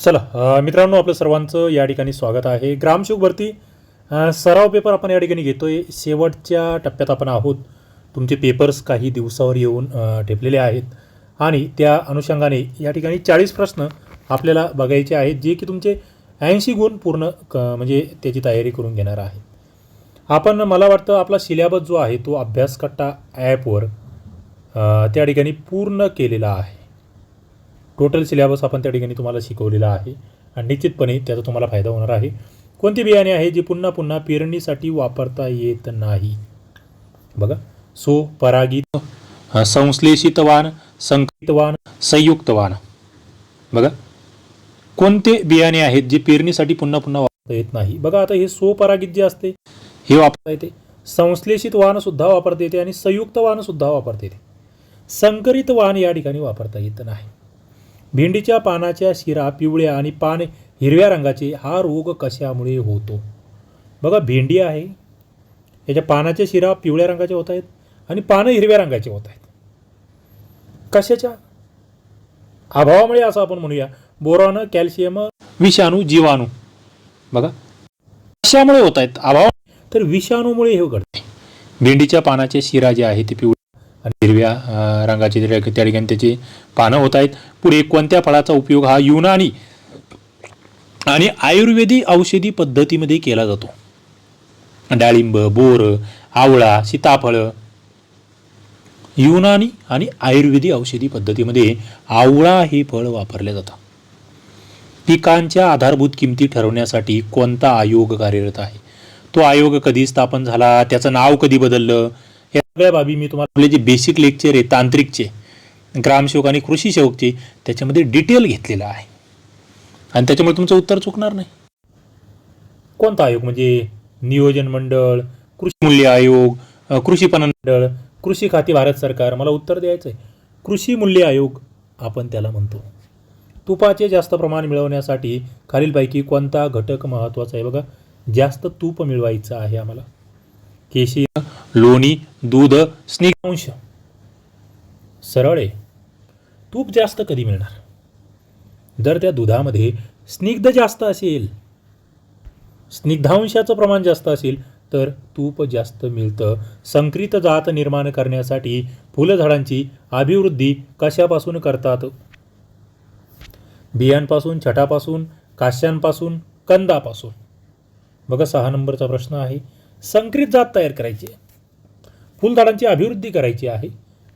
चला मित्रांनो आपलं सर्वांचं या ठिकाणी स्वागत आहे. ग्रामसेवक भरती सराव पेपर आपण या ठिकाणी घेतोय. शेवटच्या टप्प्यात आपण आहोत. तुमचे पेपर्स काही दिवसावर येऊन ठेपलेले आहेत. आणि त्या अनुषंगाने या ठिकाणी चाळीस प्रश्न आपल्याला बघायचे आहेत जे की तुमचे ऐंशी गुण पूर्ण क म्हणजे त्याची तयारी करून घेणार आहे आपण मला वाटतं आपला सिलेबस जो आहे तो अभ्यासकट्टा ॲपवर त्या ठिकाणी पूर्ण केलेला आहे. टोटल सिलेबस आपण त्या ठिकाणी तुम्हाला शिकवलेला आहे. आणि निश्चितपणे त्याचा तुम्हाला फायदा होणार आहे. कोणती बियाणे आहे जी पुन्हा पुन्हा पेरणीसाठी वापरता येत नाही? बघा. सो परागित अ, संश्लेषितवान संकितवान संयुक्तवान. बघा. कोणते बियाणे आहेत जे पेरणीसाठी पुन्हा पुन्हा वापरता येत नाही? बघा आता हे स्वपरागित जे असते हे वापरता येते. संश्लेषित वाहन सुद्धा वापरता येते आणि संयुक्त वाहन सुद्धा वापरता येते. संकरित वाहन या ठिकाणी वापरता येत नाही. भेंडीच्या पानाच्या शिरा पिवळ्या आणि पान हिरव्या रंगाचे हा रोग कशामुळे होतो? बघा भेंडी आहे. याच्या पानाच्या शिरा पिवळ्या रंगाच्या होत आहेत आणि पानं हिरव्या रंगाचे होत आहेत. कशाच्या? अभावामुळे असं आपण म्हणूया. बोरॉन कॅल्शियम विषाणू जीवाणू. बघा. कशामुळे होत आहेत? अभाव तर विषाणूमुळे हे घडते भेंडीच्या पानाच्या शिरा जे आहे ते पिवळ्या आणि हिरव्या रंगाची रंगाचे त्या ठिकाणी त्याचे पानं होत आहेत. पुढे कोणत्या फळाचा उपयोग हा युनानी आणि आयुर्वेदिक औषधी पद्धतीमध्ये केला जातो? डाळिंब बोर आवळा सीताफळ. युनानी आणि आयुर्वेदिक औषधी पद्धतीमध्ये आवळा हे फळ वापरले जातं पिकांच्या आधारभूत किमती ठरवण्यासाठी कोणता आयोग कार्यरत आहे? तो आयोग कधी स्थापन झाला? त्याचं नाव कधी बदललं? सगळ्या बाबी मी तुम्हाला आपले जे बेसिक लेक्चर आहे तांत्रिकचे ग्रामसेवक आणि कृषी सेवकचे त्याच्यामध्ये डिटेल घेतलेलं आहे. आणि त्याच्यामुळे तुमचं उत्तर चुकणार नाही. कोणता आयोग? म्हणजे नियोजन मंडळ कृषी मूल्य आयोग कृषी पणन मंडळ कृषी खाती भारत सरकार मला उत्तर द्यायचं आहे. कृषी मूल्य आयोग आपण त्याला म्हणतो. तुपाचे जास्त प्रमाण मिळवण्यासाठी खालीलपैकी कोणता घटक महत्त्वाचा आहे? बघा जास्त तूप मिळवायचं आहे आम्हाला. केशी लोणी दूध स्निग्धांश सरळ आहे. तूप जास्त कधी मिळणार? जर त्या दुधामध्ये स्निग्ध जास्त असेल स्निग्धांशाचं प्रमाण जास्त असेल तर तूप जास्त मिळतं. संकरित जात निर्माण करण्यासाठी फुलझाडांची अभिवृद्धी कशापासून करतात? बियांपासून छटापासून काश्यांपासून कंदापासून? बघा सहा नंबरचा प्रश्न आहे. संकरित जात तयार करायची आहे. फुलझाडांची अभिवृद्धी करायची आहे.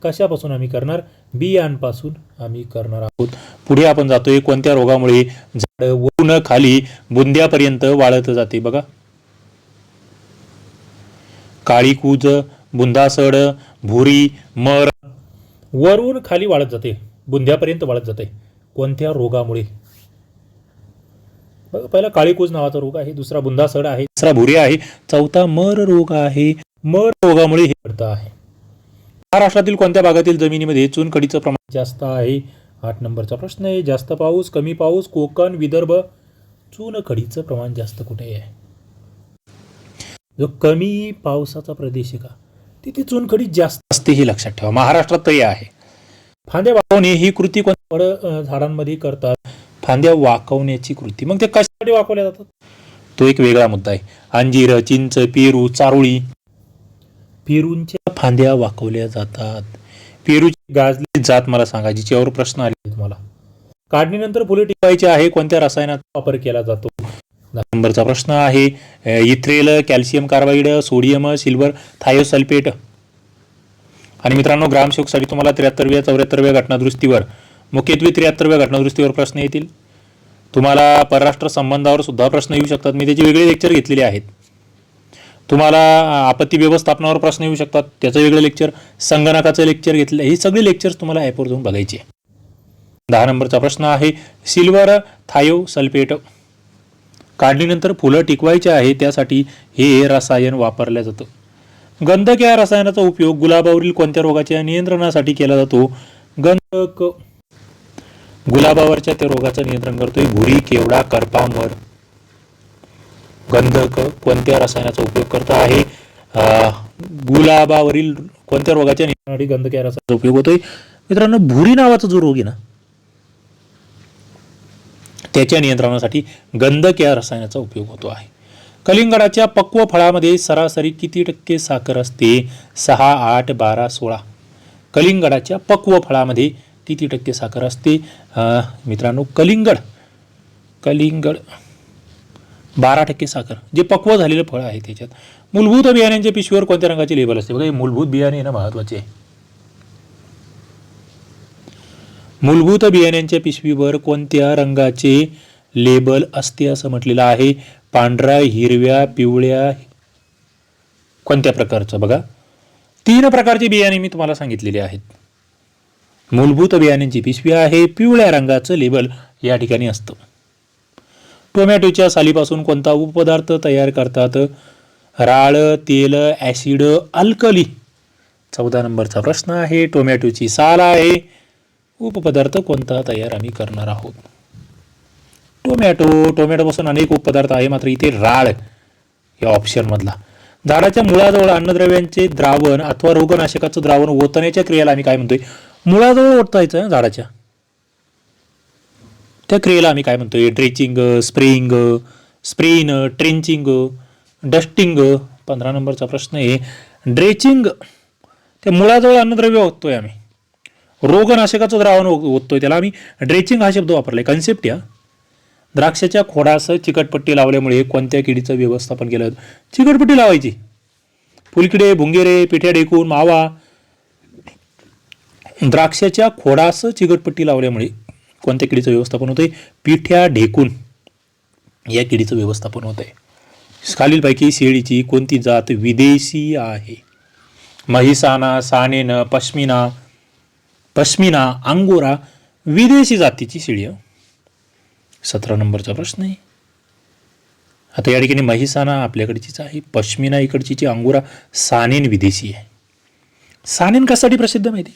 कशापासून आम्ही करणार? बियांपासून आम्ही करणार आहोत. पुढे आपण जातोय कोणत्या रोगामुळे झाड वरून खाली बुंद्यापर्यंत वाळत जाते बघा. काळी कूज बुंदासड भुरी मर वरून खाली वाळत जाते. बुंद्यापर्यंत वाळत जाते. कोणत्या रोगामुळे? पहिला काळीकूज नावाचा रोग आहे दुसरा बुंदासड आहे तिसरा भुरी आहे चौथा मर रोग आहे. मर रोगामुळे हे घडतं आहे. महाराष्ट्रातील कोणत्या भागातील जमिनीमध्ये चुनखडीचं प्रमाण जास्त आहे? आठ नंबरचा प्रश्न आहे. जास्त पाऊस कमी पाऊस कोकण विदर्भ चुनखडीचं प्रमाण जास्त कुठे आहे? जो कमी पावसाचा प्रदेश आहे का? तिथे चुनखडी जास्त असते हे लक्षात ठेवा. महाराष्ट्रात तरी आहे. फांद्या वाकवणे ही कृती कोणत्या फळ झाडांमध्ये करतात? फांद्या वाकवण्याची कृती. मग ते कशासाठी वाकवल्या जातात? तो एक वेगळा मुद्दा आहे. अंजीर चिंच पेरू चारोळी पेरूंच्या फांद्या वाकवल्या जातात. पेरूची गाजली जात मला सांगा जिच्यावर प्रश्न आले तुम्हाला. काढणीनंतर फुले टिकवायची आहे कोणत्या रसायनाचा वापर केला जातो? नंबरचा प्रश्न आहे Ethrel calcium carbide sodium silver thiosulphate. आणि मित्रांनो ग्रामसेवकसाठी तुम्हाला त्र्याहत्तरव्या चौऱ्याहत्तरव्या घटनादृष्टीवर मुख्यत्वे त्र्याहत्तरव्या घटनादृष्टीवर प्रश्न येतील. तुम्हाला परराष्ट्र संबंधावर सुद्धा प्रश्न येऊ शकतात. मी त्याचे वेगळे लेक्चर घेतलेले आहेत. तुम्हाला आपत्ती व्यवस्थापनावर प्रश्न येऊ शकतात. त्याचं वेगळं लेक्चर संगणकाचं लेक्चर घेतलं ही सगळी लेक्चर्स तुम्हाला ॲपवर जाऊन बघायची दहा नंबरचा प्रश्न आहे सिल्वर थायो सल्फेट काढणीनंतर फुलं टिकवायची आहे त्यासाठी हे रसायन वापरलं जातं. गंधक या रसायनाचा उपयोग गुलाबावरील कोणत्या रोगाच्या नियंत्रणासाठी केला जातो? गंधक गुलाबावरच्या त्या रोगाचं नियंत्रण करतोय. भुरी केवडा करपा मर गंधक कोणत्या रसायनाचा उपयोग करत आहे? गुलाबावरील कोणत्या रोगाच्या नियंत्रणासाठी गंधक या रसायनाचा उपयोग होतोय? मित्रांनो भुरी नावाचा जो रोग आहे ना त्याच्या नियंत्रणासाठी गंधक या रसायनाचा उपयोग होतो आहे. कलिंगडाच्या पक्व फळामध्ये सरासरी किती टक्के साखर असते? सहा आठ बारा सोळा. कलिंगडाच्या पक्व फळामध्ये किती टक्के साखर असते? अं, मित्रांनो कलिंगड. कलिंगड. बारा टक्के साखर जे पक्व झालेलं फळ आहे त्याच्यात. मूलभूत बियाण्यांच्या पिशवीवर कोणत्या रंगाचे लेबल असते? बघा हे मूलभूत बियाणे ना महत्त्वाचे. आहे मूलभूत बियाण्यांच्या पिशवीवर कोणत्या रंगाचे लेबल असते असं म्हटलेलं आहे? पांढऱ्या हिरव्या पिवळ्या कोणत्या प्रकारचं? बघा. तीन प्रकारचे बियाणे मी तुम्हाला सांगितलेले आहेत. मूलभूत बियाण्यांची पिशवी आहे पिवळ्या रंगाचं लेबल या ठिकाणी असतं. टोमॅटोच्या सालीपासून कोणता उपपदार्थ तयार करतात? राळ तेल ॲसिड अल्कली. चौदा नंबरचा प्रश्न आहे. टोमॅटोची साल आहे. उपपदार्थ कोणता तयार आम्ही करणार आहोत? टोमॅटो टोमॅटोपासून अनेक उपपदार्थ आहे. मात्र इथे राळ या ऑप्शनमधला झाडाच्या मुळाजवळ अन्नद्रव्यांचे द्रावण अथवा रोगनाशकाचं द्रावण ओतण्याच्या क्रियेला आम्ही काय म्हणतोय? मुळाजवळ ओतायचं झाडाच्या. त्या क्रियेला आम्ही काय म्हणतोय? ड्रेचिंग स्प्रेइंग स्प्रेन ट्रेंचिंग डस्टिंग पंधरा नंबरचा प्रश्न आहे. ड्रेचिंग त्या मुळाजवळ अन्नद्रव्य ओततोय आम्ही. रोगनाशकाचं द्रावण ओ- ओततोय त्याला आम्ही. ड्रेचिंग हा शब्द वापरलाय. कन्सेप्ट या. द्राक्षाच्या खोडासह चिकटपट्टी लावल्यामुळे कोणत्या किडीचं व्यवस्थापन केलं? चिकटपट्टी लावायची. फुलकिडे भुंगेरे पिठ्या डेकून मावा. द्राक्षाच्या खोडासह चिकटपट्टी लावल्यामुळे कोणत्या किडीचं व्यवस्थापन होतंय? पिठ्या ढेकून या किडीचं व्यवस्थापन होत आहे खालीलपैकी शेळीची कोणती जात विदेशी आहे? महिसाना सानेन पश्मिना पश्मिना अंगोरा विदेशी जातीची शेळी सतरा नंबरचा प्रश्न आहे. आता या ठिकाणी महिसाना आपल्याकडचीच आहे पश्मिना इकडची अंगोरा सानेन विदेशी आहे. सानेन कशासाठी प्रसिद्ध माहिती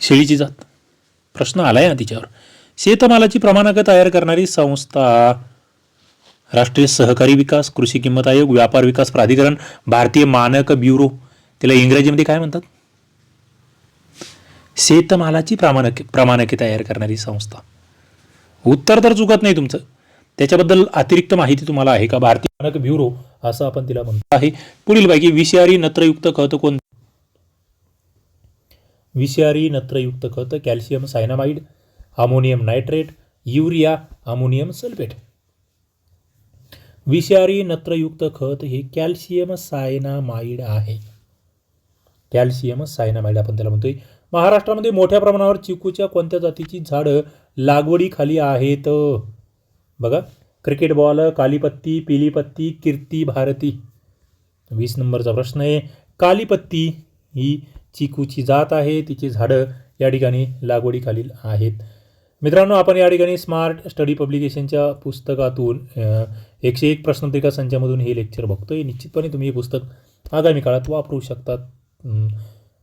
शेळीची जात. प्रश्न आलाय ना तिच्यावर. शेतमालाची प्रमाणक तयार करणारी संस्था राष्ट्रीय सहकारी विकास कृषी किंमत आयोग व्यापार विकास प्राधिकरण भारतीय मानक ब्युरो तिला इंग्रजीमध्ये काय म्हणतात? शेतमालाची प्रमाणके प्रमाणके तयार करणारी संस्था. उत्तर तर चुकत नाही तुमचं. त्याच्याबद्दल अतिरिक्त माहिती तुम्हाला आहे का? भारतीय मानक ब्युरो असं आपण तिला म्हणतो आहे. पुढील पैकी विषारी नत्रयुक्त खत कोण विषारी नत्रयुक्त खत calcium cyanamide ammonium nitrate urea ammonium sulphate. विषारी नत्रयुक्त खत हे कॅल्शियम सायनामाइड आहे. कॅल्शियम सायनामाइड आपण त्याला म्हणतोय. महाराष्ट्रामध्ये मोठ्या प्रमाणावर चिकूच्या कोणत्या जातीची झाडं लागवडीखाली आहेत? बघा क्रिकेट बॉल कालीपत्ती पिलीपत्ती कीर्ती भारती. वीस नंबरचा प्रश्न आहे. कालीपत्ती ही चिकूची जात आहे तिची झाडं या ठिकाणी लागवडीखालील आहेत. मित्रांनो आपण या ठिकाणी स्मार्ट स्टडी पब्लिकेशनच्या पुस्तकातून एकशे एक प्रश्नपत्रिका संचामधून हे लेक्चर बघतोय. निश्चितपणे तुम्ही हे पुस्तक आगामी काळात वापरू शकतात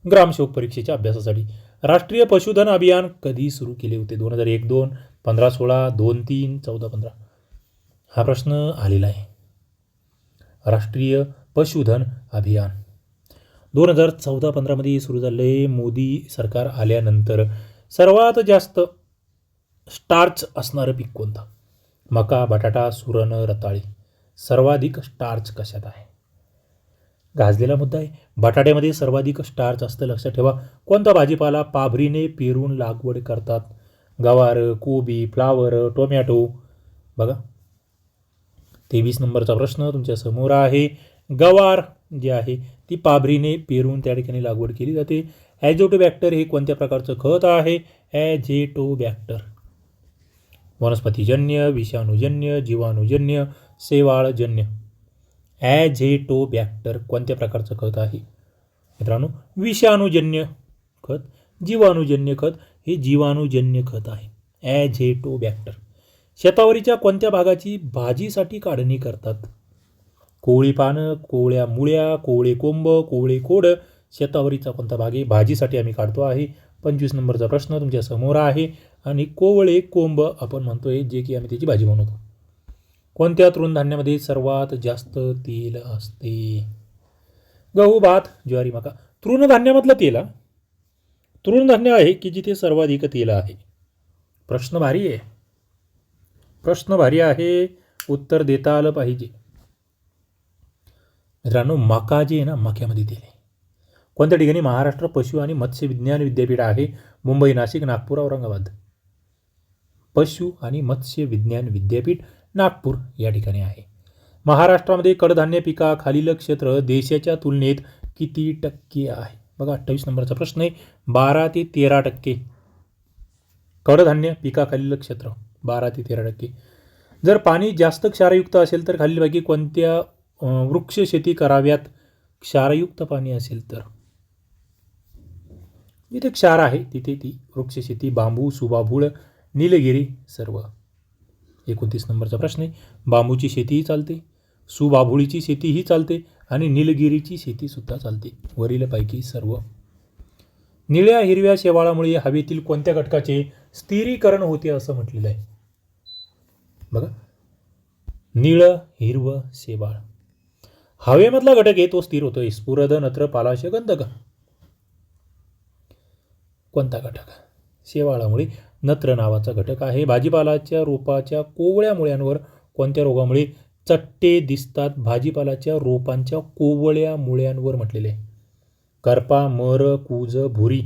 ग्रामसेवक परीक्षेच्या अभ्यासासाठी. राष्ट्रीय पशुधन अभियान कधी सुरू केले होते? दोन हजार एक दोन पंधरा सोळा दोन तीन चौदा पंधरा. हा प्रश्न आलेला आहे. राष्ट्रीय पशुधन अभियान. दोन हजार चौदा पंधरामध्ये सुरू झाले. मोदी सरकार आल्यानंतर सर्वात जास्त स्टार्च असणारं पीक कोणतं? मका बटाटा सुरण रताळी. सर्वाधिक स्टार्च कशात आहे? गाजलेला मुद्दा आहे. बटाट्यामध्ये सर्वाधिक स्टार्च असतं लक्षात ठेवा. कोणता भाजीपाला पाभरीने पेरून लागवड करतात? गवार कोबी फ्लावर टोमॅटो. बघा. तेवीस नंबरचा प्रश्न तुमच्यासमोर आहे. गवार. जे आहे ती पाभरीने पेरून त्या ठिकाणी लागवड केली जाते. ॲझोटोबॅक्टर हे कोणत्या प्रकारचं खत आहे? ॲझेटोबॅक्टर वनस्पतीजन्य विषाणूजन्य जीवाणूजन्य शेवाळजन्य ॲझेटोबॅक्टर कोणत्या प्रकारचं खत आहे? मित्रांनो विषाणूजन्य खत जीवाणूजन्य खत हे जीवाणूजन्य खत आहे. ॲझेटोबॅक्टर शेतावरीच्या कोणत्या भागाची भाजीसाठी काढणी करतात? कोवळी पानं कोवळ्या मुळ्या कोवळे कोंब कोवळे कोड शेतावरीचा कोणता भाग आहे? भाजीसाठी आम्ही काढतो आहे. पंचवीस नंबरचा प्रश्न तुमच्यासमोर आहे. आणि कोवळे कोंब आपण म्हणतोय जे की आम्ही त्याची भाजी बनवतो. कोणत्या तृणधान्यामध्ये सर्वात जास्त तेल असते? गहू भात ज्वारी मका. तृणधान्यामधलं तेल हा? तृणधान्य आहे की जिथे सर्वाधिक तेल आहे? प्रश्न भारी आहे. प्रश्न भारी आहे. उत्तर देता आलं पाहिजे. मित्रांनो मका जे आहे ना मक्यामध्ये तेल आहे कोणत्या ठिकाणी? महाराष्ट्र पशु आणि मत्स्य विज्ञान विद्यापीठ आहे मुंबई नाशिक नागपूर औरंगाबाद. पशु आणि मत्स्य विज्ञान विद्यापीठ नागपूर या ठिकाणी आहे. महाराष्ट्रामध्ये कडधान्य पिकाखालील क्षेत्र देशाच्या तुलनेत किती टक्के आहे? बघा अठ्ठावीस नंबरचा प्रश्न आहे. बारा ते तेरा टक्के. कडधान्य पिकाखालील क्षेत्र. बारा ते तेरा टक्के. जर पाणी जास्त क्षारयुक्त असेल तर खालीलपैकी कोणत्या वृक्ष शेती कराव्यात. क्षारयुक्त पाणी असेल तर. जिथे क्षार आहे तिथे ती वृक्ष शेती बांबू सुबाभूळ निलगिरी सर्व. एकोणतीस नंबरचा प्रश्न आहे. बांबूची शेतीही चालते सुबाभुळीची शेतीही चालते आणि निलगिरीची शेतीसुद्धा चालते. वरीलपैकी सर्व. निळ्या हिरव्या शेवाळामुळे हवेतील कोणत्या घटकाचे स्थिरीकरण होते असं म्हटलेलं आहे? बघा. निळं हिरवं शेवाळ. हवेमधला घटक आहे तो स्थिर होतोय. स्फुरद नत्र पालाश गंधक. कोणता घटक? शेवाळामुळे नत्र नावाचा घटक आहे. भाजीपालाच्या रोपाच्या कोवळ्या मुळ्यांवर कोणत्या रोगामुळे चट्टे दिसतात? भाजीपालाच्या रोपांच्या कोवळ्या मुळ्यांवर म्हटलेले आहे. करपा मर कूज भुरी.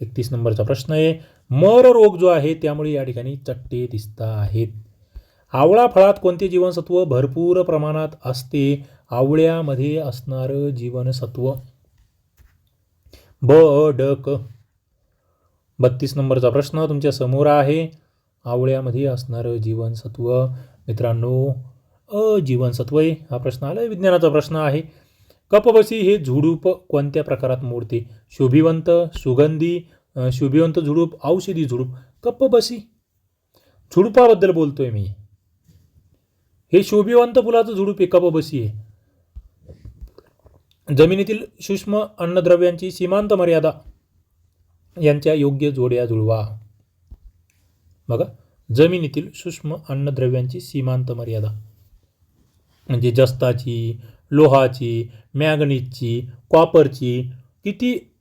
एकतीस नंबरचा प्रश्न आहे. मर रोग जो आहे त्यामुळे या ठिकाणी चट्टे दिसत आहेत आवळा फळात कोणते जीवनसत्व भरपूर प्रमाणात असते? आवळ्यामध्ये असणारं जीवनसत्व. ब डक बत्तीस नंबरचा प्रश्न तुमच्यासमोर आहे. आवळ्यामध्ये असणारं जीवनसत्व. मित्रांनो अ जीवनसत्व आहे हा प्रश्न आला विज्ञानाचा प्रश्न आहे. कपबसी हे झुडूप कोणत्या प्रकारात मोडते? शोभिवंत सुगंधी शोभिवंत झुडूप औषधी झुडूप? कपबसी. झुडुपाबद्दल बोलतोय मी. हे शोभिवंत फुलाचं झुडूप आहे कपबसी आहे. जमिनीतील सूक्ष्म अन्नद्रव्यांची सीमांत मर्यादा यांच्या योग्य जोड्या जुळवा. बघा जमिनीतील सूक्ष्म अन्नद्रव्यांची सीमांत मर्यादा. म्हणजे जस्ताची लोहाची मॅगनीजची कॉपरची किती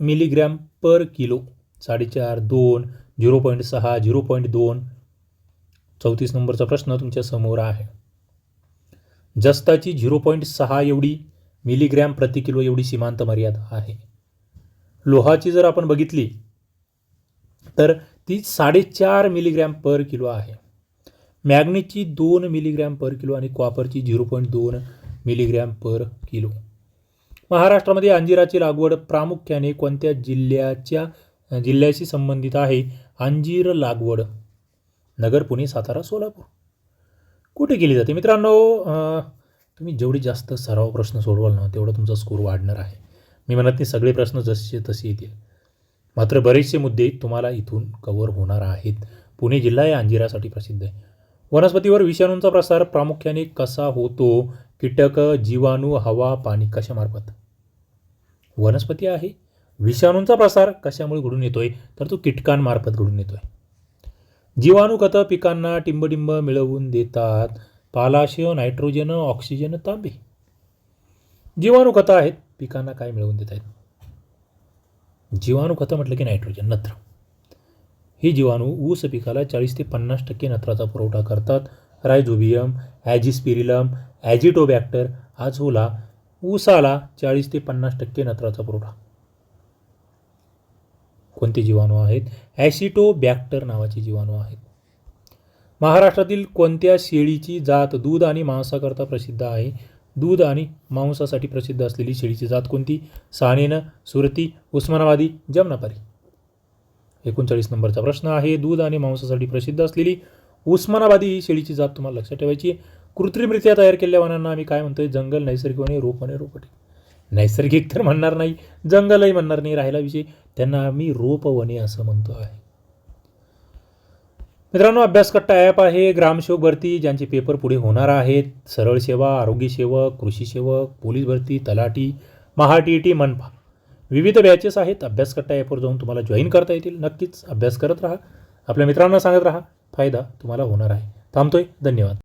मिलीग्रॅम पर किलो? साडेचार दोन झिरो पॉईंट सहा झिरो पॉईंट दोन. चौतीस नंबरचा प्रश्न तुमच्यासमोर आहे. जस्ताची झिरो पॉईंट सहा एवढी मिलीग्रॅम प्रति किलो एवढी सीमांत मर्यादा आहे. लोहाची जर आपण बघितली तर ती साडेचार मिलीग्रॅम पर किलो आहे. मॅग्नेटची दोन मिलीग्रॅम पर किलो आणि कॉपरची झिरो पॉईंट दोन मिलीग्रॅम पर किलो. महाराष्ट्रामध्ये अंजिराची लागवड प्रामुख्याने कोणत्या जिल्ह्याच्या जिल्ह्याशी संबंधित आहे? अंजीर लागवड नगर पुणे सातारा सोलापूर. कुठे केली जाते मित्रांनो? तुम्ही जेवढी जास्त सराव प्रश्न सोडवाल ना तेवढा तुमचा स्कोर वाढणार आहे. मी म्हणत नाही सगळे प्रश्न जसे तसे येतील. मात्र बरेचसे मुद्दे तुम्हाला इथून कवर होणार आहेत. पुणे जिल्हा या अंजिरासाठी प्रसिद्ध आहे. वनस्पतीवर विषाणूंचा प्रसार प्रामुख्याने कसा होतो? कीटक जीवाणू हवा पाणी कशामार्फत? वनस्पती आहे. विषाणूंचा प्रसार कशामुळे घडून येतोय? तर तो कीटकांमार्फत घडून येतोय. जीवाणू खतं पिकांना टिंबडिंब मिळवून देतात. पालाशय नायट्रोजन ऑक्सिजन तांबे. जीवाणू खतं आहेत. पिकांना काय मिळवून देत आहेत जीवाणू खतं म्हटलं की नायट्रोजन नत्र. ही जीवाणू ऊस पिकाला चाळीस ते पन्नास टक्के नत्राचा पुरवठा करतात. रायझोबियम ॲजिस्पिरिलम ॲजिटोबॅक्टर आझोला ऊसाला चाळीस ते पन्नास टक्के नत्राचा पुरवठा. कोणते जीवाणू आहेत? ॲसिटोबॅक्टर नावाचे जीवाणू आहेत. महाराष्ट्रातील कोणत्या शेळीची जात दूध आणि मांसाकरता प्रसिद्ध आहे? दूध आणि मांसासाठी प्रसिद्ध असलेली शेळीची जात कोणती? सानेनं सुरती उस्मानाबादी जमनापारी. एकोणचाळीस नंबरचा प्रश्न आहे. दूध आणि मांसासाठी प्रसिद्ध असलेली उस्मानाबादी ही शेळीची जात तुम्हाला लक्षात ठेवायची कृत्रिमरित्या तयार केलेल्या वनांना आम्ही काय म्हणतोय? जंगल नैसर्गिक वने रोपणे रोपटे. नैसर्गिक तर म्हणणार नाही. जंगलही म्हणणार नाही राहिला विषय त्यांना आम्ही रोपवने असं म्हणतो आहे. मित्रांनो अभ्यासकट्टा ॲप आहे. ग्रामसेवक भरती ज्यांचे पेपर पुढे होणार आहेत. सरळ सेवा आरोग्य सेवक कृषी सेवक पोलीस भरती तलाठी महा टी टी मनपा. विविध बॅचेस आहेत. अभ्यासकट्टा ॲपवर जाऊन तुम्हाला जॉईन करता येतील. नक्कीच अभ्यास करत राहा. आपल्या मित्रांना सांगत राहा. फायदा तुम्हाला होणार आहे. थांबतोय. धन्यवाद.